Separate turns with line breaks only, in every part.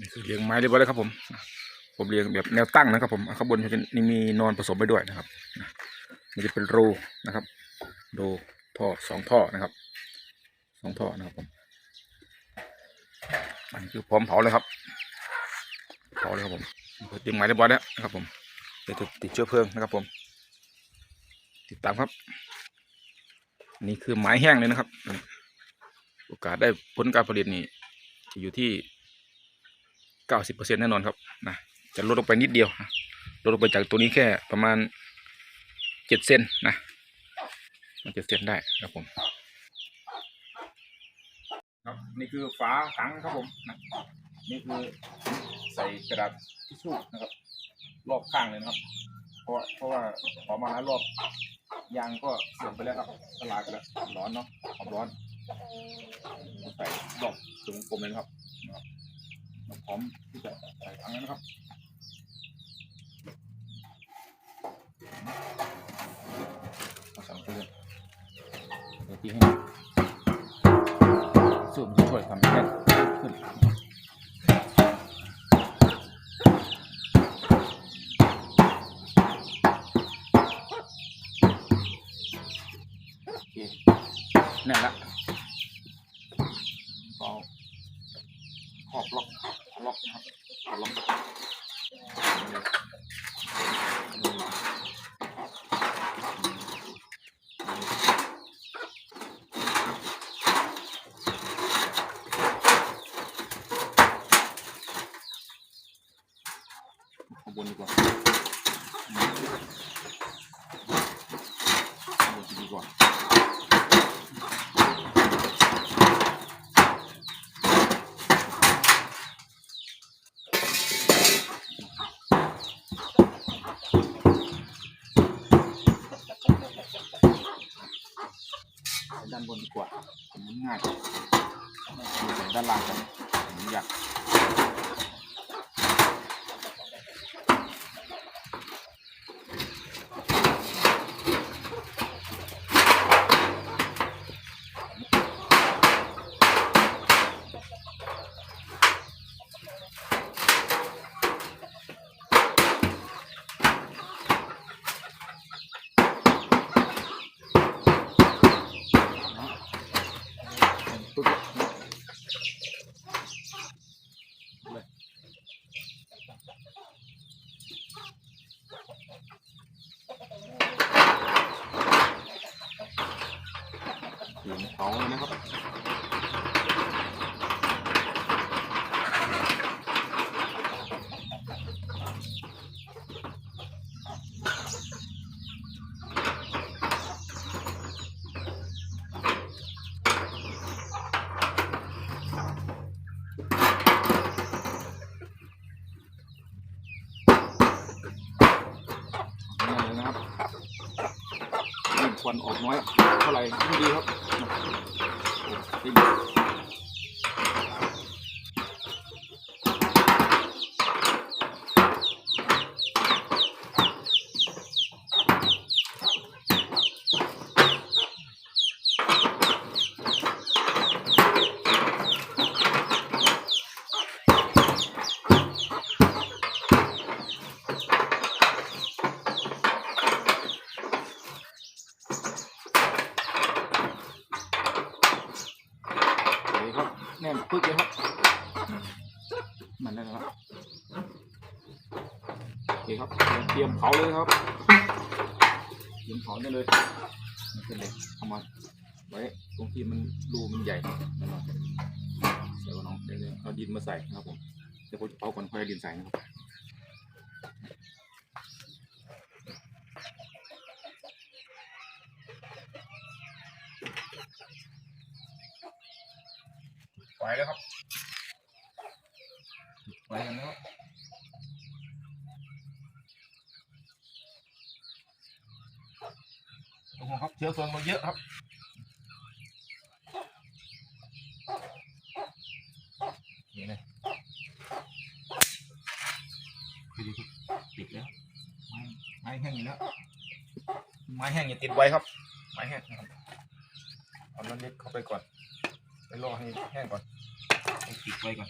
นี่คือเรียงไม้เรียบร้อยแล้วครับผม ผมเรียงแบบแนวตั้งนะครับ ผมข้างบนจะนี่มีนอนผสมไปด้วยนะครับนะนี่จะเป็นรูนะครับรูท่อสองท่อนะครับสองท่อนะครับผมอันนี้คือพร้อมเผาเลยครับเผาเลยครับผมเรียงไม้เรียบร้อยแล้วนะครับผมเดี๋ยวติดเชื้อเพลิงนะครับผม ติดตามครับ นี่คือไม้แห้งเลยนะครับ โอกาสได้ผลการผลิตนี่อยู่ที่ ก้าสิบเปอร์เซ็นแน่นอนครับนะจะลดลงไปนิดเดียวลดลงไปจากตัวนี้แค่ประมาณเจ็ดเซนนะมันเจ็ดเซนได้ครับผมครับนี่คือฝาถังครับผมนะนี่คือใส่กระดาษทิชชู่นะครับ รอบข้างเลยนะครับ เพราะเพราะว่าพอกมาหลายรอบยางก็เสื่อมไปแล้วครับตลาดก็แล้วร้อนเนาะความร้อนใส่รอบตรงกลมเลยนะครับ นะครับเราพร้อมที่จะใส่ถังแล้วนะครับมาสั่งไปเลยเดี๋ยวที่ให้สูบด้วยทำให้แน่นโอเคแน่นละ ก็ขอบล็อกล็อกนะครับขอบล็อก ข้างบนดีกว่าข้างบนดีกว่า ด้านบนดีกว่ามันง่ายไม่ใส่ด้านล่างกันผมอยากปึ๊บเลยเสียงเขาเลยนะครับ นี่เลยนะครับยิ่งควันออกน้อยเท่าไหร่ยิ่งดีครับโอ้ได้ยินโอเคครับแน่นปึ๊กเลยครับ มันได้แล้วครับโอเคครับเตรียมเผาเลยครับเตรียมเผาได้เลยมันเป็นไรเอามาไว้ตรงที่มันรูมันใหญ่นั่นแหละเดี๋ยวน้องเดี๋ยวเอาดินมาใส่นะครับผมเดี๋ยวผมจะเผาก่อนค่อยดินใส่นะครับ นะครับเชื้อเพลิงเราเยอะครับนี่เลยติดแล้วไม้แห้งอีกแล้วไม้แห้งอย่าติดไว้ครับไม้แห้งเอาน้ำเล็กเข้าไปก่อนไปรอให้แห้งก่อนติดไว้ก่อน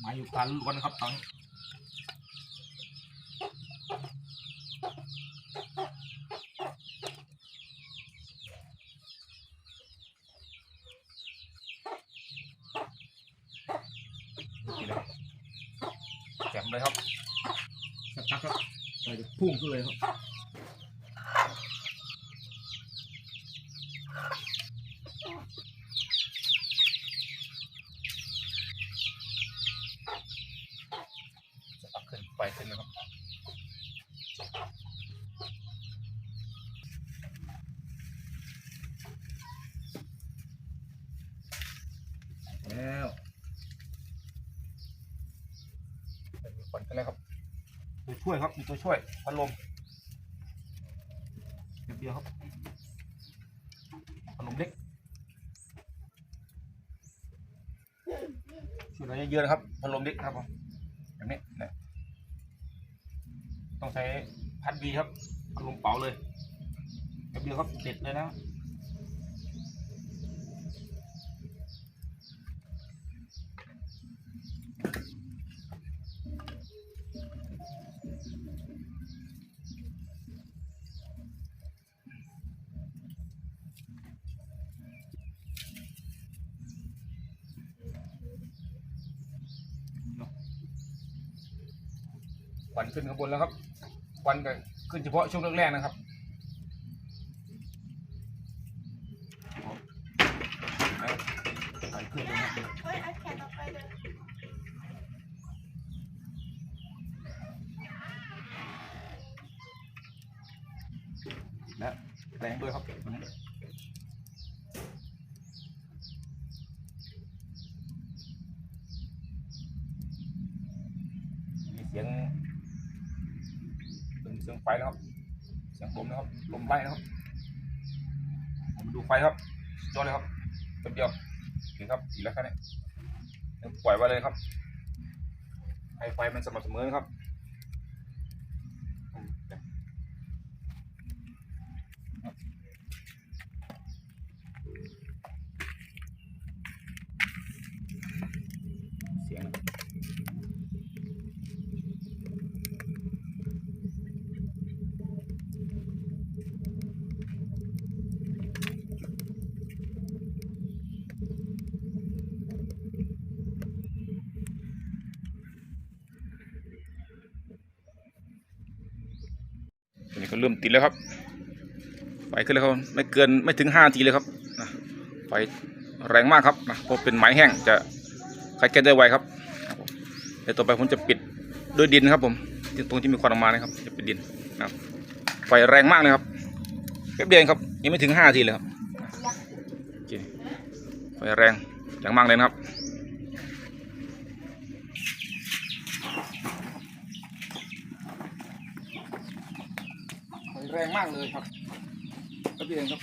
ไม้อยู่พันล้วนครับตอนนี้ พุ่งขึ้นเลยครับ จะปักขึ้นไปขึ้นนะครับแล้วมีควันกันแล้วครับตัว ช่วยครับมีตัวช่วยพัดลมเดียวครับพัดลมเล็กช่วยเราเยอะๆนะครับพัดลมเล็กครับผมแบบนี้นะต้องใช้พัดบีครับเอาลงเป๋าเลยแป๊บเดียวครับเด็ดเลยนะ ควันขึ้นข้างบนแล้วครับควันก็ขึ้นเฉพาะช่วงแรกๆนะครับขึ้นเลยครับ
เฮ้ยเอาแขนออกไปเลย
และแรงด้วยครับมีเสียงเป็ นเสียงไปนะครับเสียงลมนะครับลมไล่นะครับผมาดูไฟครับยอดเลยครับแป๊บเดียวเห็นครับอีกแล้วครับเนี่ยปล่อยไว้เลยครับให้ไฟมันสม่ำเสมอครับอืม เสียงนะครับตอนนี้ก็ เริ่มติดแล้วครับไฟขึ้นแล้วครับไม่เกินไม่ถึงห้านาทีเลยครับนะไฟแรงมากครับนะเพราะเป็นไม้แห้งจะใครแก้ได้ไวครับเดี๋ยวต่อไปผมจะปิดด้วยดินครับ ผมตรงที่มีควันออกมานะครับจะปิดดินนะครับไฟแรงมากเลยครับแป๊บเดียวเองครับยังไม่ถึงห้านาทีเลยครับไฟแรงอย่างมากเลยนะครับ แรงมากเลยครับแป๊บเดียวเองครับ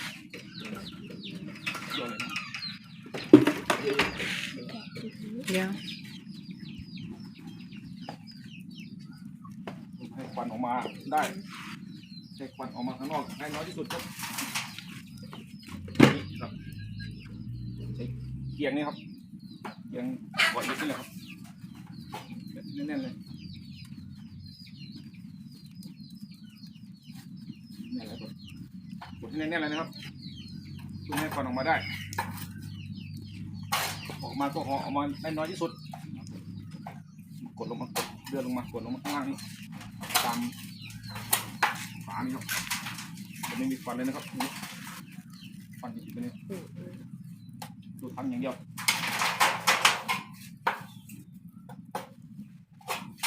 เดี๋ยวเลยนะ
เดี๋ยว
ให้ควันออกมาได้ให้ควันออกมาข้างนอกให้น้อยที่สุดครับนี่ครับใช้เกียงนี่ครับเกียงกดนิดนี่แหละครับแน่นๆเลยแน่นเลยครับกดให้ แน่นๆเลยนะครับเพื่อให้ควันออกมาได้ ออกมาก็ออกมาได้น้อยที่สุด กดลงมากดเลื่อนลงมากดลงมาข้างล่างนี่ตามฝานี่ครับจะไม่มีควันเลยนะครับควันติดไปเลยดูทั้งอย่างเดียว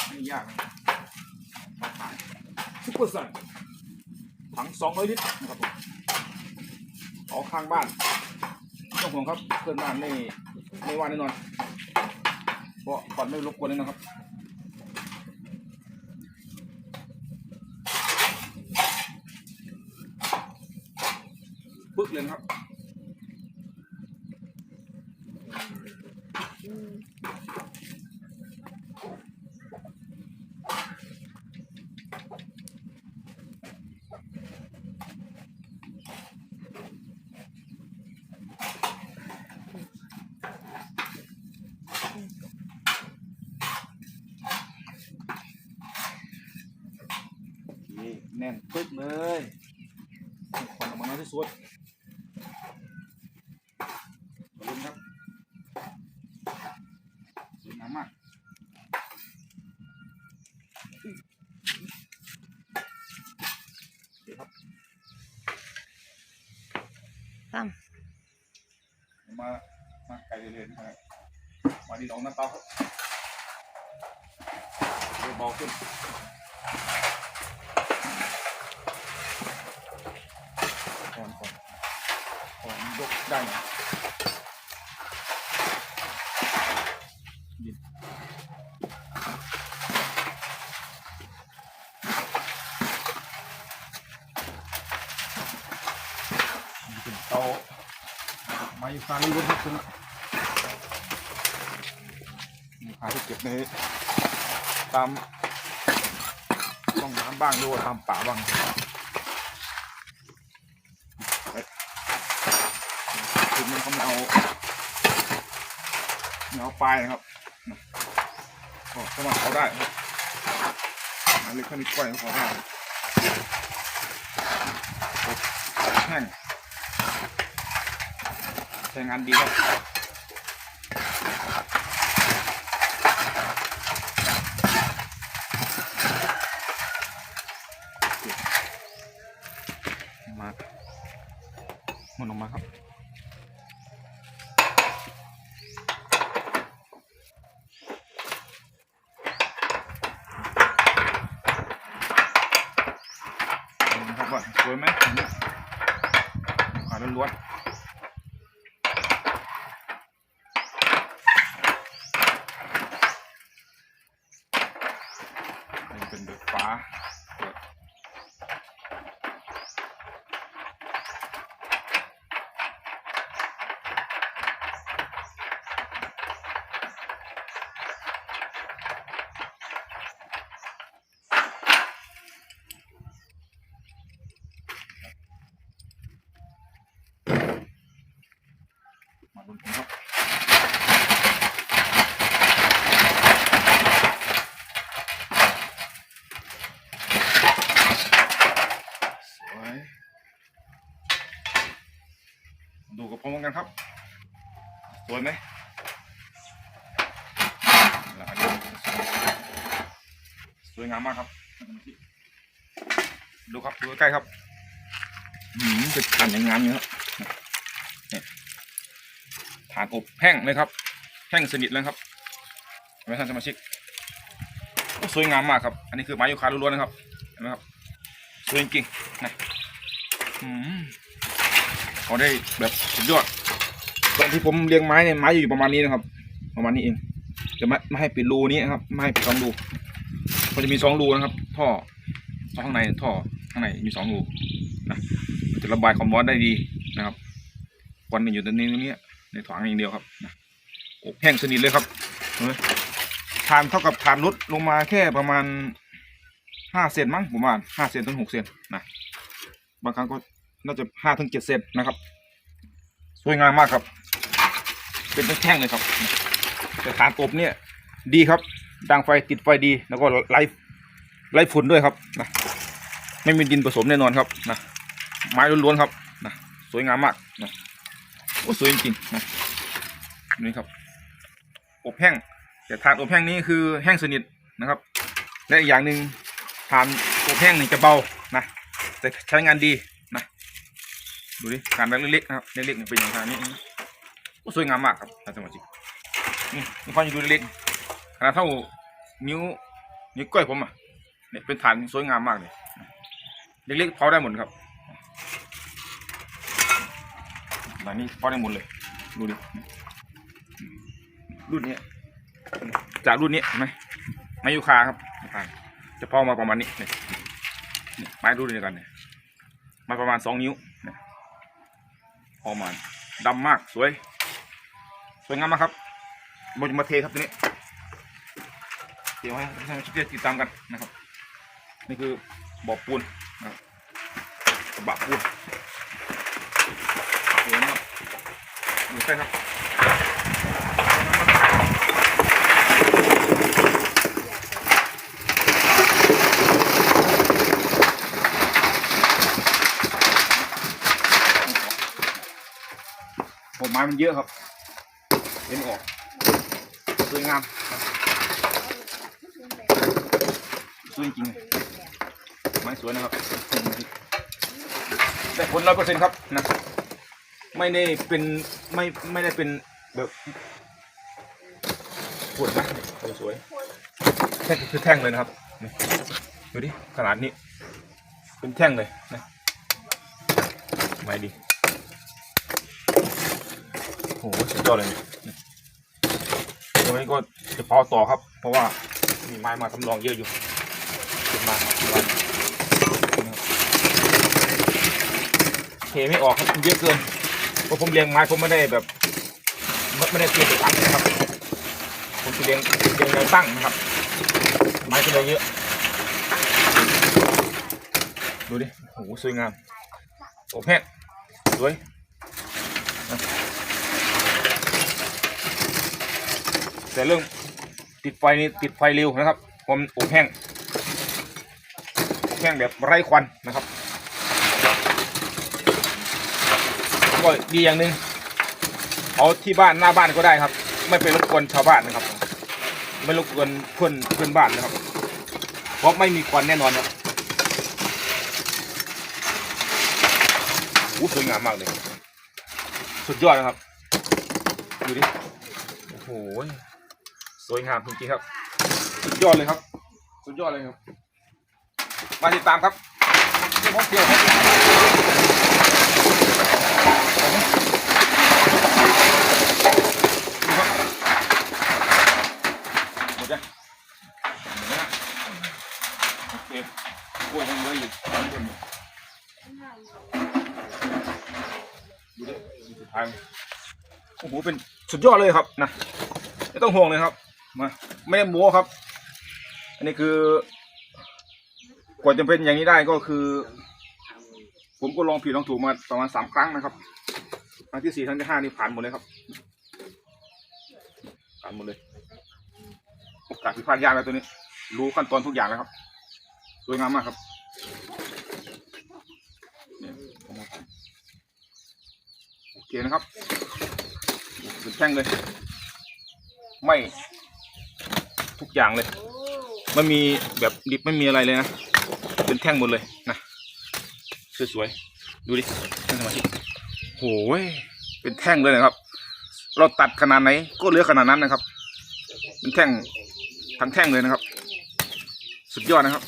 ไม่ยากซุปเปอร์ซันถังสองร้อยลิตรนะครับผม เอาข้างบ้านต้องห่วงครับเพื่อนบ้านไม่ไม่ว่าแน่นอนเพราะก่อนไม่รบกวนเลยนะครับปึ๊กเลยครับ น น่นปึ๊กเลยควันออกมาน้อยที่สุดขอบคุณครับสวยงามมากเดี๋ยวครับ
ตั้ง
มา มาไกลเรื่อยๆนะครับมาดีลองน้ำเตาครับเริ่มเบาขึ้นก่อนก่อนก่อนยกได้ไหมดินนี่เป็นเตาไม้ฟางล้วนๆครับคุณนี่พาที่เก็บในตามต้องน้ำบ้างด้วยตามป่าบ้างเอ้ยคือมันเขาไม่เอาไม่เอาปลายนะครับก็สามารถเขาได้ครับอันเล็กแค่นี้ก้อยก็พอได้แห้งใช้งานดีครับ ฝา วยไหมสวยงามมากครับ ดูครับดูใกล้ครับหืมเป็นฐานอย่างงามอยู่ครับเนี่ยฐานอบแห้งเลยครับ แห้งสนิทเลยครับเห็นไหมท่านสมาชิกสวยงามมากครับ อันนี้คือไม้ยูคาล้วนๆนะครับเห็นไหมครับสวยจริงๆนะอืมเขาได้แบบสุดยอด ตอนที่ผมเลี้ยงไม้เนี่ยไม้อยู่ประมาณนี้นะครับ ประมาณนี้เองจะไม่ไม่ให้ปิดรูนี้นะครับ ไม่ให้ปิดสองรูมันจะมีสองรูนะครับ ท่อท่อข้างในท่อข้างในมีสองรูนะมันจะระบายความร้อนได้ดีนะครับควันมันอยู่ในนี้ตรงนี้ในถังอย่างเดียวครับนะอบแห้งสนิทเลยครับเนไหมทานเท่ากับทานลดลงมาแค่ประมาณห้าเซนมั้งผมว่าห้าเซนถึงหกเซนนะบางครั้งก็น่าจะห้าถึงเจ็ดเซนนะครับ สวยงามมากครับ เป็นแท่งเลยครับ แต่ฐานอบเนี่ย ดีครับดังไฟติดไฟดีแล้วก็ไล่ไล่ฝุ่นด้วยครับนะไม่มีดินผสมแน่นอนครับนะไม้ล้วนๆครับนะสวยงามมากนะโอ้สวยจริงๆนะนี่ครับ อบแห้งแต่ฐานอบแห้งนี้คือแห้งสนิทนะครับ และอีกอย่างหนึ่งทานอบแห้งนี่จะเบานะแต่ใช้งานดี ดูดิการเล็กๆนะครับเล็กๆเนี่ยเป็นอย่างนี้สวยงามมากครับท่านสมาชิกนี่นี่ความอยู่เล็กขนาดเท่านิ้วนิ้วก้อยผมอะเนี่ยเป็นฐานสวยงามมากเลยเล็กๆเผาได้หมดครับแบบนี้เผาได้หมดเลยดูดิรุ่นนี้จากรุ่นนี้เห็นไหมไม้ยูคาครับจะพอมาประมาณนี้เนี่ยไม้รุ่นเดียวกันเนี่ยมาประมาณสองนิ้ว เนี่ยพอมาดำมากสวย สวยงามมากครับโมจะมาเทครับตัวนี้เดี๋ยวให้ท่านผู้ชมติดตามกันนะครับ นี่คือบ่อปูนนะครับกระบะปูนสวยมากดูใช่ครับ ไม้มันเยอะครับเล่นออกสวยงามสวยจริงๆไม้สวยนะครับแต่ผลร้อยเปอร์เซ็นต์ครับนะไม่ได้เป็นไม่ไม่ได้เป็นแบบปวดนะสวยแท่งคือแท่งเลยนะครับดูดิขนาดนี้ เป็นแท่งเลยนะไม่ดี หสุดยอดเลยนี่ตรงนี้ก็จะเผาต่อครับ เพราะว่ามีไม้มาทำรองเยอะอยู่มามานนะครับเทไม่ออกครับเยอะเกินเพราะผมเลี้ยงไม้ผมไม่ได้แบบไม่ได้เตรียมตั้งนะครับ ผมจะเลี้ยงเลี้ยงแนวตั้งนะครับ ไม้ก็เลยเยอะ ดูดิโอ้โหสวยงามโอเพนสวยนะ แต่เรื่องติดไฟนี่ติดไฟเร็วนะครับผมอบแห้งอบแห้งแบบไร้ควันนะครับก็ดีอย่างหนึ่งเอาที่บ้านหน้าบ้านก็ได้ครับ ไม่ไปรบกวนชาวบ้านนะครับ ไม่รบกวนเพื่อนเพื่อนบ้านนะครับ เพราะไม่มีควันแน่นอนครับโอ้สวยงามมากเลย สุดยอดนะครับ ดูดิ โอ้โห สวยงามจริงๆครับ สุดยอดเลยครับ สุดยอดเลยครับ มาติดตามครับเที่ยวเที่ยวครับหมดยังโอเคกล้วยยังเหลืออยู่ข้งบนอยู่ดูดิสุดท้ายโอ้โหเป็นสุดยอดเลยครับนะไม่ต้องห่วงเลยครับ มาไม่ได้โม้ครับ อันนี้คือกว่าจะเป็นอย่างนี้ได้ก็คือ ผมก็ลองผิดลองถูกมาประมาณสามครั้งนะครับครั้งที่สี่ครั้งที่ห้านี่ผ่านหมดเลยครับ ผ่านหมดเลยโอกาสผิดพลาดยากแล้วตัวนี้ รู้ขั้นตอนทุกอย่างแล้วครับสวยงามมากครับโอเคนะครับเป็นแท่งเลย ไม่ อย่างเลย ไม่มีแบบดิบไม่มีอะไรเลยนะ เป็นแท่งหมดเลยนะสวยๆดูดินั่งสมาธิโหยเป็นแท่งเลยนะครับ เราตัดขนาดไหนก็เหลือขนาดนั้นนะครับ เป็นแท่งทั้งแท่งเลยนะครับ สุดยอดนะครับ